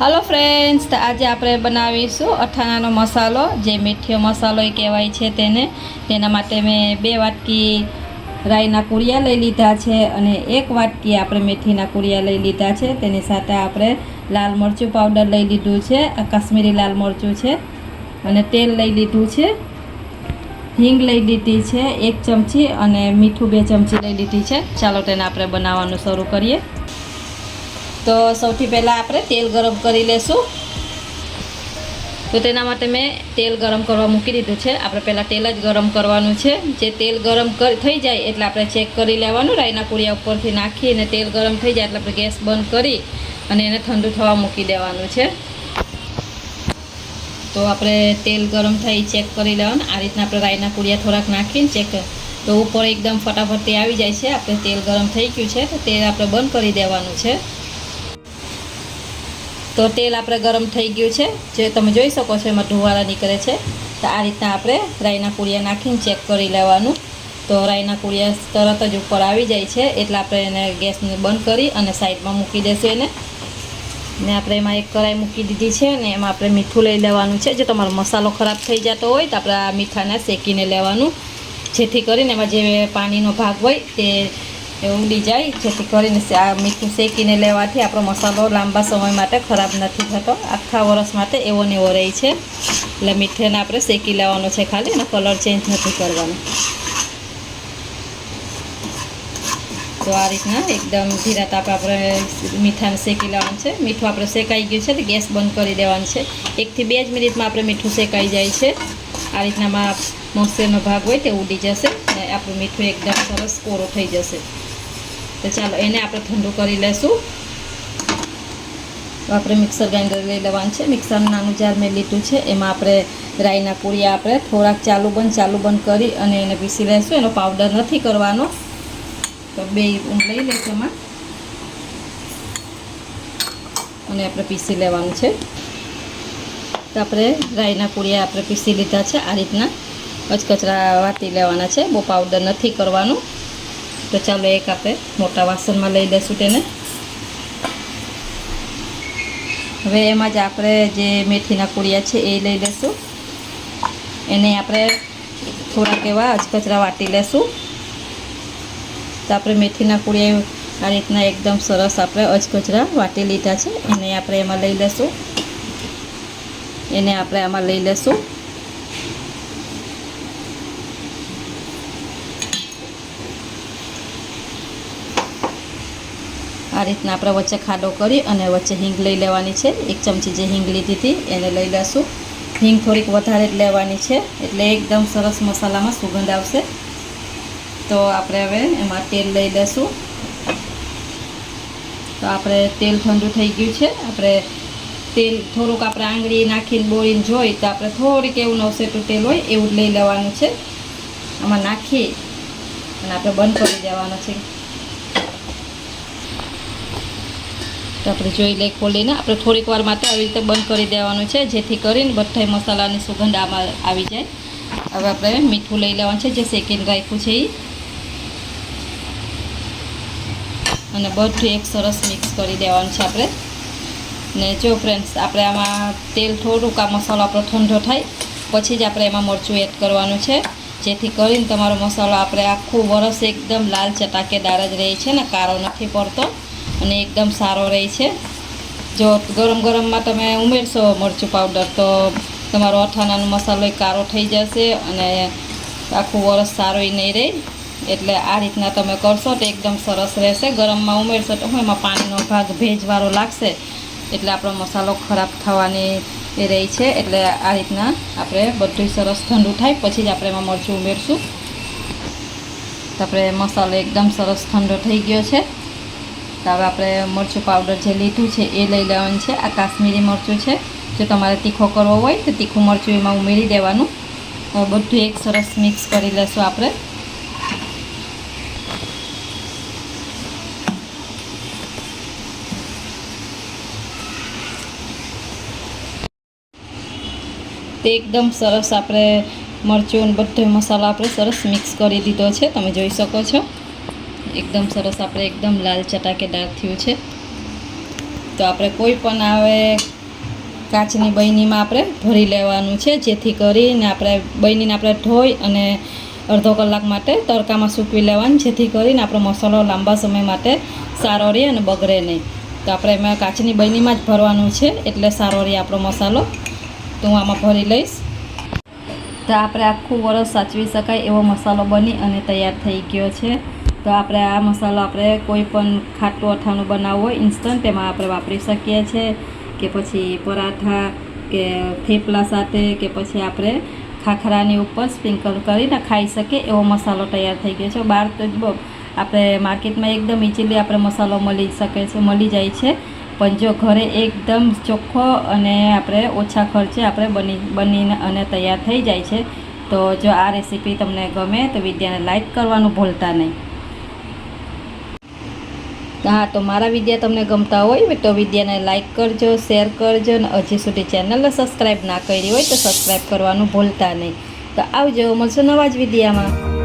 Hello friends તો આજે આપણે બનાવીશું અઠાણાનો મસાલો. જે મીઠિયો મસાલો કહેવાય છે તેને. તેના માટે મેં બે વાટકી રાઈના કુળિયા લઈ લીધા છે અને એક વાટકી આપણે મેથીના કુળિયા લઈ લીધા છે. તેની સાથે આપણે લાલ મરચું પાવડર લઈ લીધું છે. કાશ્મીરી લાલ મરચું છે. અને તેલ લઈ લીધું છે. હિંગ લઈ લીધી છે એક ચમચી અને મીઠું બે ચમચી લઈ લીધી છે. ચાલો તેને આપણે બનાવવાનું શરૂ કરીએ. તો સૌથી પહેલાં આપણે તેલ ગરમ કરી લેશું. તો તેના માટે મેં તેલ ગરમ કરવા મૂકી દીધું છે. આપણે પહેલાં તેલ જ ગરમ કરવાનું છે. જે તેલ ગરમ થઈ જાય એટલે આપણે ચેક કરી લેવાનું. રાઈના કુળિયા ઉપરથી નાખી અને તેલ ગરમ થઈ જાય એટલે આપણે ગેસ બંધ કરી અને એને ઠંડુ થવા મૂકી દેવાનું છે. તો આપણે તેલ ગરમ થઈ ચેક કરી લેવાનું. આ રીતના આપણે રાઈના કુળિયા થોડાક નાખીને ચેક તો ઉપર એકદમ ફટાફટ તે આવી જાય છે. આપણે તેલ ગરમ થઈ ગયું છે, તો તેલ આપણે બંધ કરી દેવાનું છે. તો તેલ આપણે ગરમ થઈ ગયું છે. જે તમે જોઈ શકો છો, એમાં ઢોવાળા નીકળે છે. તો આ રીતના આપણે રાઈના કુળિયા નાખીને ચેક કરી લેવાનું. તો રાઈના કુળિયા તરત જ ઉપર આવી જાય છે, એટલે આપણે એને ગેસને બંધ કરી અને સાઈડમાં મૂકી દેશું એને. ને આપણે એમાં એક કરાઈ મૂકી દીધી છે ને એમાં આપણે મીઠું લઈ લેવાનું છે. જો તમારો મસાલો ખરાબ થઈ જતો હોય તો આપણે આ મીઠાને શેકીને લેવાનું. જેથી કરીને એમાં જે પાણીનો ભાગ હોય તે એ ઉડી જાય. જેથી કરીને આ મીઠું શેકીને લેવાથી આપણો મસાલો લાંબા સમય માટે ખરાબ નથી થતો. આખા વરસ માટે એવો ને એવો રહે છે. એટલે મીઠાને આપણે શેકી લેવાનો છે ખાલી એનો કલર ચેન્જ નથી કરવાનો. તો આ રીતના એકદમ ધીરા તાપે આપણે મીઠાને શેકી લેવાનું છે. મીઠું આપણે શેકાઈ ગયું છે તો ગેસ બંધ કરી દેવાનું છે. એકથી બે જ મિનિટમાં આપણે મીઠું શેકાઈ જાય છે. આ રીતનામાં મોસેનો ભાગ હોય તે ઉડી જશે અને આપણું મીઠું એકદમ સરસ કોરો થઈ જશે. તો ચાલો એને આપણે ઠંડુ કરી લેશું. આપણે મિક્સર ગ્રાઇન્ડર લઈ લેવાનું છે. મિક્સર નાનું જાર મેં લીધું છે. એમાં આપણે રાઈના પૂળિયા આપણે થોડાક ચાલુ બંધ ચાલુ બંધ કરી અને એને પીસી લેશું. એનો પાવડર નથી કરવાનો. તો બે હું લઈ લઈશ એમાં. અને આપણે પીસી લેવાનું છે. તો આપણે રાઈના પૂળિયા આપણે પીસી લીધા છે. આ રીતના કચકચરા વાટી લેવાના છે. બહુ પાવડર નથી કરવાનું. તો ચાલો એક આપણે મોટા વાસણમાં લઈ લઈશું તેને. હવે એમાં જ આપણે જે મેથીના કુડિયા છે એ લઈ લઈશું એને આપણે થોડાક એવા અજકચરા વાટી લેશું. તો આપણે મેથીના કુડિયા આ રીતના એકદમ સરસ આપણે અજકચરા વાટી લીધા છે. એને આપણે એમાં લઈ લેશું. એને આપણે આમાં લઈ લેશું. આ રીતના આપણે વચ્ચે ખાડો કરી અને વચ્ચે હિંગ લઈ લેવાની છે. એક ચમચી જે હિંગ લીધી હતી એને લઈ લઈશું હિંગ થોડીક વધારે જ લેવાની છે, એટલે એકદમ સરસ મસાલામાં સુગંધ આવશે. તો આપણે હવે એમાં તેલ લઈ લઈશું તો આપણે તેલ ઠંડુ થઈ ગયું છે. આપણે તેલ થોડુંક આપણે આંગળી નાખીને બોળીને જોઈ તો આપણે થોડીક એવું નવસેટું તેલ હોય એવું જ લઈ લેવાનું છે. આમાં નાખી અને આપણે બંધ કરી દેવાનું છે. તો આપણે જોઈ લઈએ ખોલીને. આપણે થોડીક વાર માટે આવી રીતે બંધ કરી દેવાનું છે, જેથી કરીને બધા મસાલાની સુગંધ આમાં આવી જાય. હવે આપણે મીઠું લઈ લેવાનું છે, જે શેકીને રાખ્યું છે એ અને બધું એક સરસ મિક્સ કરી દેવાનું છે આપણે. ને જો ફ્રેન્ડ્સ આપણે આમાં તેલ થોડુંક, આ મસાલો આપણો ઠંડો થાય, પછી જ આપણે એમાં મરચું એડ કરવાનું છે. જેથી કરીને તમારો મસાલો આપણે આખું વરસ એકદમ લાલ ચટાકેદાર જ રહે છે ને, કાળો નથી પડતો. અને એકદમ સારો રહે છે. જો ગરમ ગરમમાં તમે ઉમેરશો મરચું પાવડર તો તમારો અથાણાનો મસાલો ય કાળો થઈ જશે અને આખું વરસ સારો નહીં રહે. એટલે આ રીતના તમે કરશો તો એકદમ સરસ રહેશે. ગરમમાં ઉમેરશો તો હું એમાં પાણીનો ભાગ ભેજવાળો લાગશે. એટલે આપણો મસાલો ખરાબ થવાની એ રહી છે. એટલે આ રીતના આપણે બધું સરસ ઠંડુ થાય. પછી જ આપણે એમાં મરચું ઉમેરશું. આપણે મસાલો એકદમ સરસ ઠંડો થઈ ગયો છે. તો હવે આપણે મરચું પાવડર જે લીધું છે એ લઈ લેવાનું છે. આ કાશ્મીરી મરચું છે. જો તમારે તીખો કરવો હોય તો તીખું મરચું એમાં ઉમેરી દેવાનું. બધું એક સરસ મિક્સ કરી લેશું આપણે. તે એકદમ સરસ આપણે મરચું બધો મસાલો આપણે સરસ મિક્સ કરી દીધો છે. તમે જોઈ શકો છો. એકદમ સરસ આપણે એકદમ લાલ ચટાકેદાર થયું છે. તો આપણે કોઈ પણ આવે કાચની બૈનીમાં આપણે ભરી લેવાનું છે, જેથી કરીને આપણે બૈનીને આપણે ધોઈ અને અડધો કલાક માટે તડકામાં સૂકવી લેવાનું, જેથી કરીને આપણો મસાલો લાંબા સમય માટે સારો રહે અને બગડે નહીં. તો આપણે એમાં કાચની બૈનીમાં જ ભરવાનું છે, એટલે સારો રહે આપણો મસાલો. તો હું આમાં ભરી લઈશ. તો આપણે આખું વરસ સાચવી શકાય એવો મસાલો બની અને તૈયાર થઈ ગયો છે. તો આપણે આ મસાલો આપણે કોઈ પણ ખાટું અઠાણું બનાવવું હોય ઇન્સ્ટન્ટ એમાં આપણે વાપરી શકીએ છીએ કે પછી પરાઠા કે થેપલા સાથે કે પછી આપણે ખાખરાની ઉપર સ્પ્રિંકલ કરીને ખાઈ શકીએ એવો મસાલો તૈયાર થઈ ગયો છે. બહાર તો આપણે માર્કેટમાં એકદમ ઇઝીલી આપણે મસાલો મળી શકે છે, મળી જાય છે. પણ જો ઘરે એકદમ ચોખ્ખો અને આપણે ઓછા ખર્ચે આપણે બની, બનીને અને તૈયાર થઈ જાય છે, તો જો આ રેસીપી તમને ગમે તો વિદ્યાને લાઈક કરવાનું ભૂલતા નહીં. હા, તો મારા વિદ્યા તમને ગમતા હોય તો વિદ્યાને લાઈક કરજો શેર કરજો અને હજી સુધી ચેનલને સબસ્ક્રાઈબ ના કરી હોય તો સબસ્ક્રાઈબ કરવાનું ભૂલતા નહીં. તો આવજો, મળશું નવા જ વિડીયામાં